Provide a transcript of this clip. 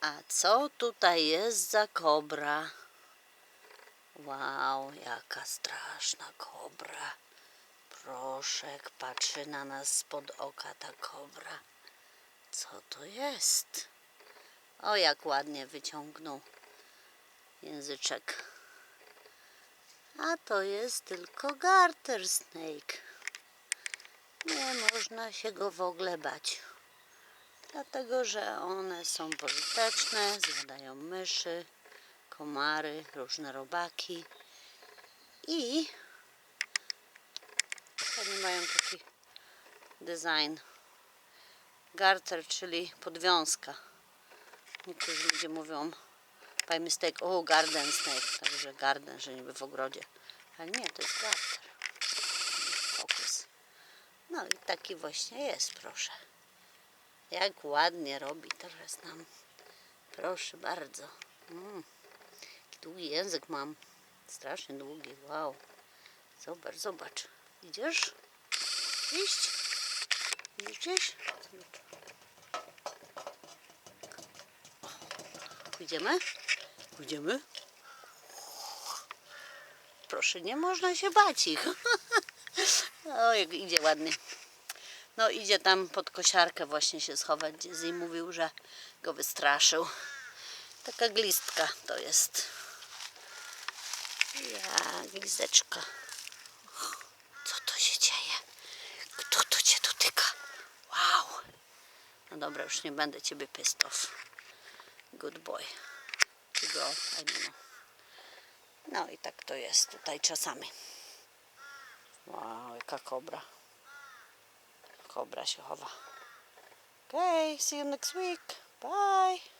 A co tutaj jest za kobra? Wow, jaka straszna kobra. Proszek patrzy na nas spod oka ta kobra. Co to jest? O, jak ładnie wyciągnął języczek. A to jest tylko garter snake. Nie można się go w ogóle bać. Dlatego, że one są pożyteczne, zjadają myszy, komary, różne robaki i oni mają taki design garter, czyli podwiązka. Niektórzy ludzie mówią by mistake, o garden snake, także garden, że niby w ogrodzie. Ale nie, to jest garter. Fokus. No i taki właśnie jest, proszę. Jak ładnie robi teraz nam. Proszę bardzo. Mm. Długi język mam. Strasznie długi. Wow. Zobacz, zobacz. Idziesz? Iść? Idziesz? Pójdziemy? Pójdziemy? Proszę, nie można się bać ich. o, jak idzie ładnie. No idzie tam pod kosiarkę właśnie się schować. Zim mówił, że go wystraszył. Taka glistka to jest. Ja, glizeczka. Co to się dzieje? Kto tu cię dotyka? Wow. No dobra, już nie będę ciebie pissed. Good boy. Girl, I know. No i tak to jest tutaj czasami. Wow, jaka kobra. Się chowa. Okej, okay, see you next week. Bye.